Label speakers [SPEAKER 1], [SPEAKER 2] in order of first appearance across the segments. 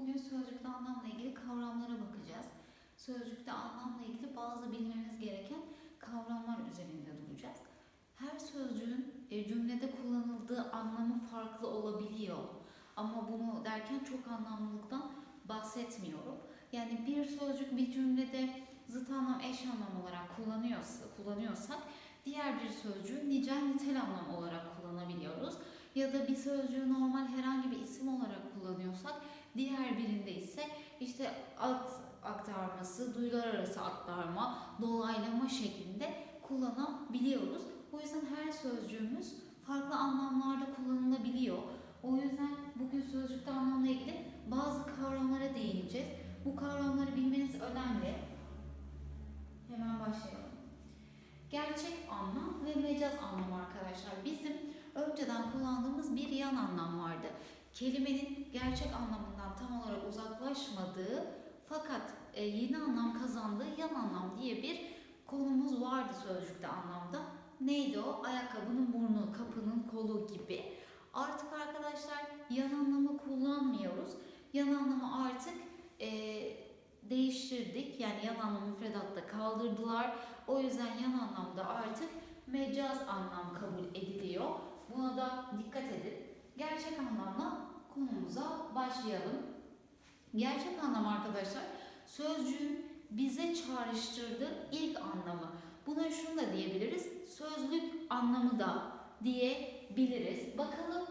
[SPEAKER 1] Bugün sözcükte anlamla ilgili kavramlara bakacağız. Sözcükte anlamla ilgili bazı bilmemiz gereken kavramlar üzerinde duracağız. Her sözcüğün e, cümlede kullanıldığı anlamı farklı olabiliyor. Ama bunu derken çok anlamlılıktan bahsetmiyorum. Yani bir sözcük bir cümlede zıt anlam, eş anlam olarak kullanıyorsa, kullanıyorsak diğer bir sözcüğü nicel nitel anlam olarak kullanabiliyoruz. Ya da bir sözcüğü normal herhangi bir isim olarak kullanıyorsak diğer birinde ise işte ad aktarması, duyular arası aktarma, dolaylama şeklinde kullanabiliyoruz. O yüzden her sözcüğümüz farklı anlamlarda kullanılabiliyor. O yüzden bugün sözcükte anlamla ilgili bazı kavramlara değineceğiz. Bu kavramları bilmeniz önemli. Hemen başlayalım. Gerçek anlam ve mecaz anlam arkadaşlar. Bizim önceden kullandığımız bir yan anlam vardı. Kelimenin gerçek anlamından tam olarak uzaklaşmadığı fakat e, yeni anlam kazandığı yan anlam diye bir konumuz vardı sözcükte anlamda. Neydi o? Ayakkabının burnu, kapının kolu gibi. Artık arkadaşlar yan anlamı kullanmıyoruz. Yan anlamı artık e, değiştirdik. Yani yan anlamı müfredatta kaldırdılar. O yüzden yan anlamda artık mecaz anlam kabul ediliyor. Buna da dikkat edin. Gerçek anlamla konumuza başlayalım. Gerçek anlam arkadaşlar sözcüğün bize çağrıştırdığı ilk anlamı. Buna şunu da diyebiliriz. Sözlük anlamı da diyebiliriz. Bakalım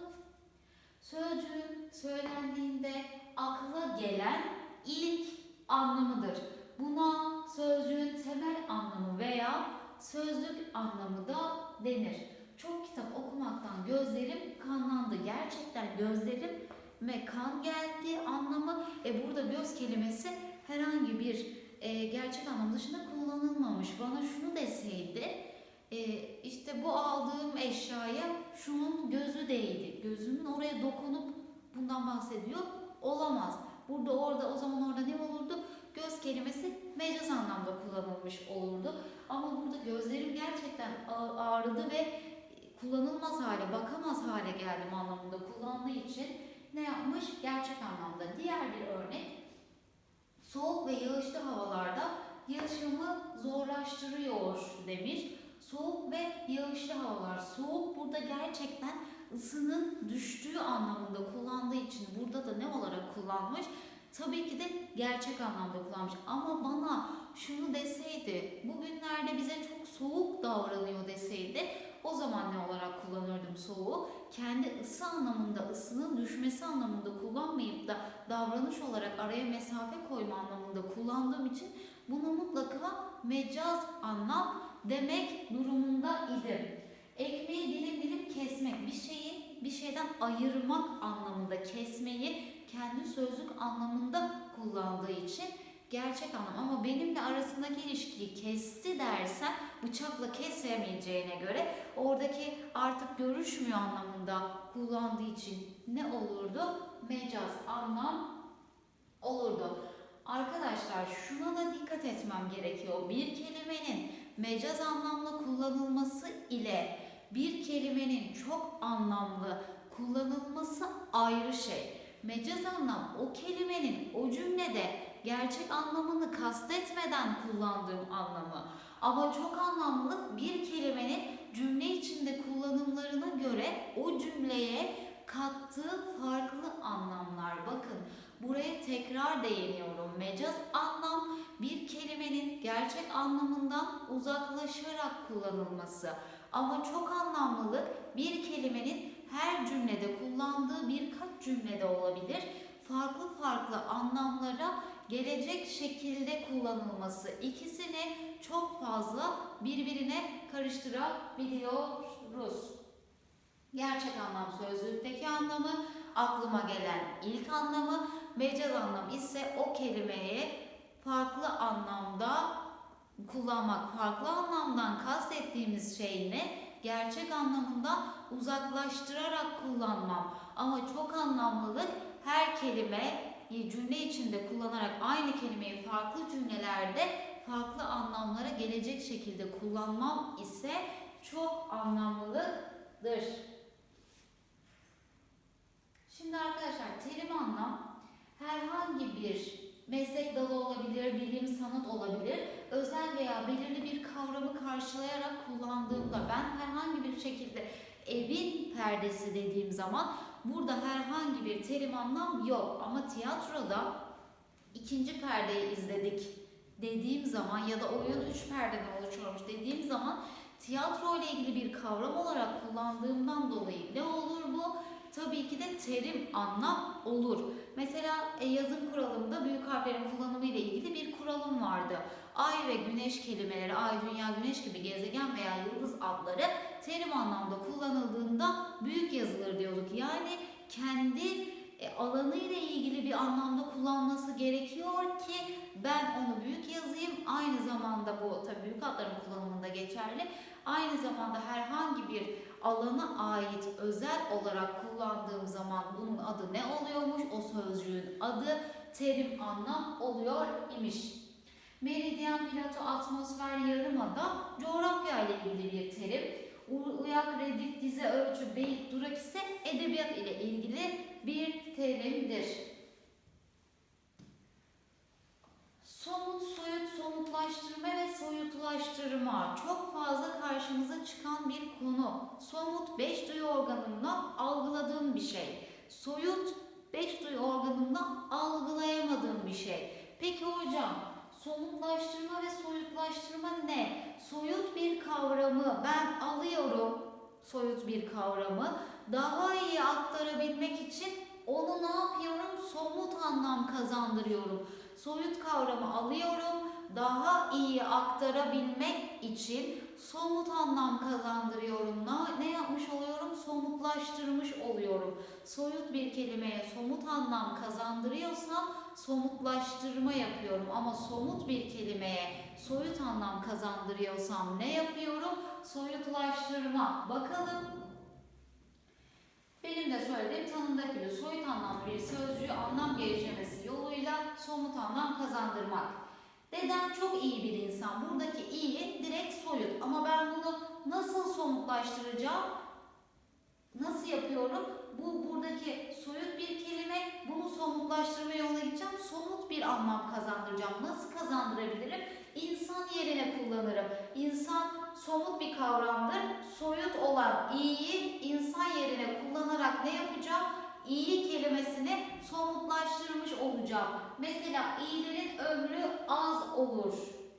[SPEAKER 1] sözcüğün söylendiğinde akla gelen ilk anlamıdır. Buna sözcüğün temel anlamı veya sözlük anlamı da denir. Çok kitap okumaktan gözlerim kanlandı. Gerçekten gözlerim ve kan geldi anlamı. E burada göz kelimesi herhangi bir e, gerçek anlam dışında kullanılmamış. Bana şunu deseydi e, işte bu aldığım eşyaya şunun gözü değdi. Gözünün oraya dokunup bundan bahsediyor. Olamaz. Burada orada o zaman orada ne olurdu? Göz kelimesi mecaz anlamda kullanılmış olurdu. Ama burada gözlerim gerçekten ağ- ağrıdı ve kullanılmaz hale, bakamaz hale geldim anlamında kullandığı için ne yapmış? Gerçek anlamda. Diğer bir örnek soğuk ve yağışlı havalarda yaşamı zorlaştırıyor demiş. Soğuk ve yağışlı havalar. Soğuk burada gerçekten ısının düştüğü anlamında kullandığı için burada da ne olarak kullanmış? Tabii ki de gerçek anlamda kullanmış. Ama bana şunu deseydi, bugünlerde bize çok soğuk davranıyor deseydi, o zaman ne olarak kullanırdım soğuğu? Kendi ısı anlamında, ısının düşmesi anlamında kullanmayıp da davranış olarak araya mesafe koyma anlamında kullandığım için bunu mutlaka mecaz anlam demek durumunda idim. Ekmeği dilim dilim kesmek, bir şeyi bir şeyden ayırmak anlamında kesmeyi kendi sözlük anlamında kullandığı için gerçek anlam. Ama benimle arasındaki ilişkiyi kesti dersen bıçakla kesemeyeceğine göre oradaki artık görüşmüyor anlamında kullandığı için ne olurdu? Mecaz anlam olurdu. Arkadaşlar şuna da dikkat etmem gerekiyor. Bir kelimenin mecaz anlamlı kullanılması ile bir kelimenin çok anlamlı kullanılması ayrı şey. Mecaz anlam o kelimenin o cümlede gerçek anlamını kastetmeden kullandığım anlamı. Ama çok anlamlılık bir kelimenin cümle içinde kullanımlarına göre o cümleye kattığı farklı anlamlar. Bakın buraya tekrar değiniyorum. Mecaz anlam bir kelimenin gerçek anlamından uzaklaşarak kullanılması. Ama çok anlamlılık bir kelimenin her cümlede kullandığı birkaç cümlede olabilir. Farklı farklı anlamlara gelecek şekilde kullanılması. İkisini çok fazla birbirine karıştırabiliyoruz. Gerçek anlam sözlükteki anlamı, aklıma gelen ilk anlamı, mecaz anlam ise o kelimeye farklı anlamda kullanmak. Farklı anlamdan kastettiğimiz şey ne? Gerçek anlamından uzaklaştırarak kullanmam. Ama çok anlamlılık her kelime cümle içinde kullanarak aynı kelimeyi farklı cümlelerde farklı anlamlara gelecek şekilde kullanmam ise çok anlamlılıktır. Şimdi arkadaşlar terim anlam herhangi bir meslek dalı olabilir, bilim, sanat olabilir. Özel veya belirli bir kavramı karşılayarak kullandığımda ben herhangi bir şekilde evin perdesi dediğim zaman burada herhangi bir terim anlam yok. Ama tiyatroda ikinci perdeyi izledik dediğim zaman ya da oyun üç perdeden oluşuyormuş dediğim zaman tiyatro ile ilgili bir kavram olarak kullandığımdan dolayı ne olur bu? Tabii ki de terim anlam olur. Mesela e, yazım kuralımda büyük harflerin kullanımı ile ilgili bir kuralım vardı. Ay ve güneş kelimeleri, ay, dünya, güneş gibi gezegen veya yıldız adları terim anlamda kullanıldığında büyük yazılır diyorduk. Yani kendi alanı ile ilgili bir anlamda kullanması gerekiyor ki ben onu büyük yazayım. Aynı zamanda bu tabii büyük adların kullanımında geçerli. Aynı zamanda herhangi bir alana ait özel olarak kullandığım zaman bunun adı ne oluyormuş? O sözcüğün adı terim anlam oluyor imiş. Meridyen, plato, atmosfer, yarımada coğrafya ile ilgili bir terim. Uyak, redif, dize, ölçü, beyit, durak ise edebiyat ile ilgili bir terimdir. Somut, soyut, somutlaştırma ve soyutlaştırma çok fazla karşımıza çıkan bir konu. Somut beş duyu organımla algıladığım bir şey. Soyut beş duyu organımla algılayamadığım bir şey. Peki hocam somutlaştırma ve soyutlaştırma ne? Soyut bir kavramı ben alıyorum, soyut bir kavramı daha iyi aktarabilmek için onu ne yapıyorum? Somut anlam kazandırıyorum. Soyut kavramı alıyorum, daha iyi aktarabilmek için somut anlam kazandırıyorum. Ne, ne yapmış oluyorum? Somutlaştırmış oluyorum. Soyut bir kelimeye somut anlam kazandırıyorsam somutlaştırma yapıyorum. Ama somut bir kelimeye soyut anlam kazandırıyorsam ne yapıyorum? Soyutlaştırma. Bakalım benim de söylediğim tanımdaki gibi soyut anlamlı bir sözcüğü anlam geliştirmesi yoluyla somut anlam kazandırmak. Dedem çok iyi bir insan. Buradaki iyi direkt soyut. Ama ben bunu nasıl somutlaştıracağım? Nasıl yapıyorum? Bu buradaki soyut bir kelime. Bunu somutlaştırma yoluna gideceğim. Somut bir anlam kazandıracağım. Nasıl kazandırabilirim? Yerine kullanırım. İnsan somut bir kavramdır. Soyut olan iyiyi insan yerine kullanarak ne yapacağım? İyi kelimesini somutlaştırmış olacağım. Mesela iyilerin ömrü az olur.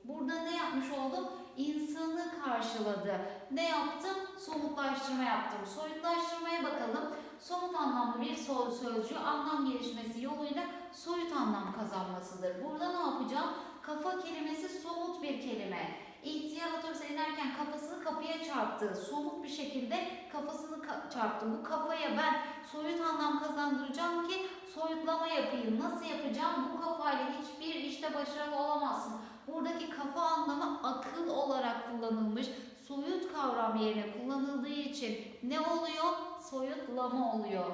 [SPEAKER 1] Burada ne yapmış oldum? İnsanı karşıladı. Ne yaptım? Somutlaştırma yaptım. Soyutlaştırmaya bakalım. Somut anlamlı bir sözcüğü anlam gelişmesi yoluyla soyut anlam kazanmasıdır. Burada ne yapacağım? Kafa kelimesi somut bir kelime. İhtiyar otobüse inerken kafasını kapıya çarptı. Somut bir şekilde kafasını ka- çarptı. Bu kafaya ben soyut anlam kazandıracağım ki soyutlama yapayım. Nasıl yapacağım? Bu kafayla hiçbir işte başarılı olamazsın. Buradaki kafa anlamı akıl olarak kullanılmış. Soyut kavram yerine kullanıldığı için ne oluyor? Soyutlama oluyor.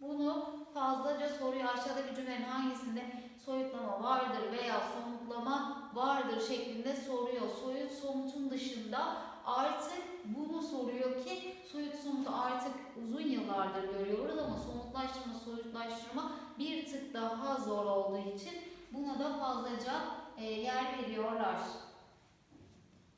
[SPEAKER 1] Bunu fazlaca soruyor aşağıdaki cümlenin hangisinde soyutlama vardır veya somutlama vardır şeklinde soruyor. Soyut somutun dışında artık bunu soruyor ki soyut somutu artık uzun yıllardır görüyoruz ama somutlaştırma, soyutlaştırma bir tık daha zor olduğu için buna da fazlaca e, yer veriyorlar.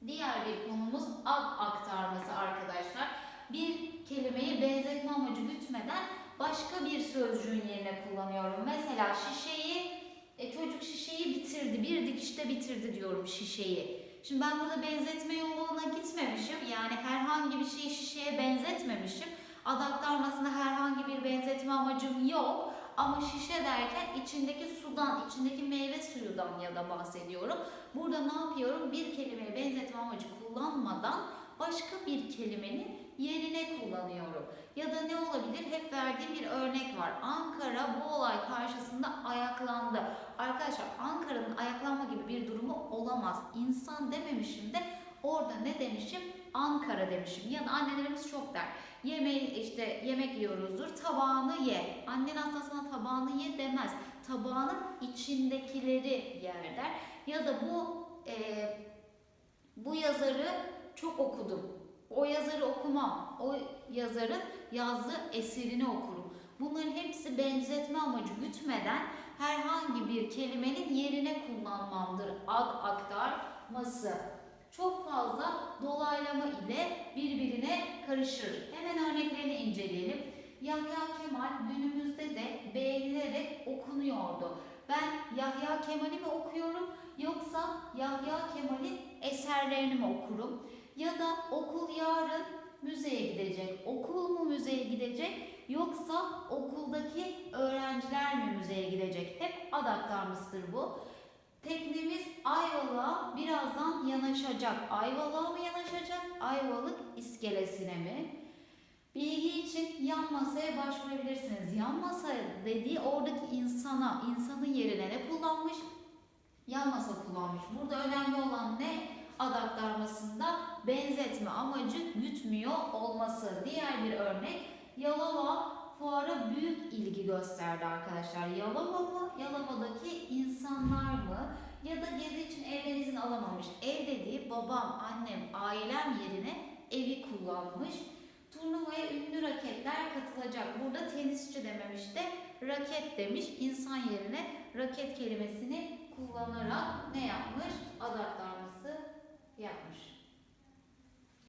[SPEAKER 1] Diğer bir konumuz ad aktarması arkadaşlar. Bir kelimeyi benzetme amacı gütmeden başka bir sözcüğün yerine kullanıyorum. Mesela şişeyi, e, çocuk şişeyi bitirdi, bir dikişte bitirdi diyorum şişeyi. Şimdi ben burada benzetme yoluna gitmemişim. Yani herhangi bir şeyi şişeye benzetmemişim. Ad aktarmasında herhangi bir benzetme amacım yok. Ama şişe derken içindeki sudan, içindeki meyve suyudan ya da bahsediyorum. Burada ne yapıyorum? Bir kelimeye benzetme amacı kullanmadan başka bir kelimenin yerine kullanıyorum. Ya da ne olabilir? Hep verdiğim bir örnek var. Ankara bu olay karşısında ayaklandı. Arkadaşlar Ankara'nın ayaklanma gibi bir durumu olamaz. İnsan dememişim de orada ne demişim? Ankara demişim. Ya da annelerimiz çok der. Yemeği işte yemek yiyoruzdur. Tabağını ye. Annen aslında sana tabağını ye demez. Tabağının içindekileri yer der. Ya da bu e, bu yazarı çok okudum. O yazarı okumam. O yazarın yazdığı eserini okurum. Bu Bunların hepsi benzetme amacı gütmeden herhangi bir kelimenin yerine kullanmamdır ad aktarması. Çok fazla dolaylama ile birbirine karışır. Hemen örneklerini inceleyelim. Yahya Kemal günümüzde de beğenilerek okunuyordu. Ben Yahya Kemal'i mi okuyorum yoksa Yahya Kemal'in eserlerini mi okurum? Ya da okul yarın müzeye gidecek. Okul mu müzeye gidecek yoksa okuldaki öğrenciler mi müzeye gidecek? Hep ad aktarmasıdır bu. Teknemiz Ayvalık'a birazdan yanaşacak. Ayvalık'a mı yanaşacak? Ayvalık iskelesine mi? Bilgi için yan masaya başvurabilirsiniz. Yan masa dediği oradaki insana, insanın yerine ne kullanmış? Yan masa kullanmış. Burada önemli olan ne? Ad aktarmasında benzetme amacı gütmüyor olması. Diğer bir örnek Yalova fuara büyük ilgi gösterdi arkadaşlar. Yalova mı? Yalova'daki insanlar mı? Ya da gezi için evden izin alamamış. Ev dediği babam, annem, ailem yerine evi kullanmış. Turnuvaya ünlü raketler katılacak. Burada tenisçi dememiş de raket demiş. İnsan yerine raket kelimesini kullanarak ne yapmış? Ad aktarması yapmış.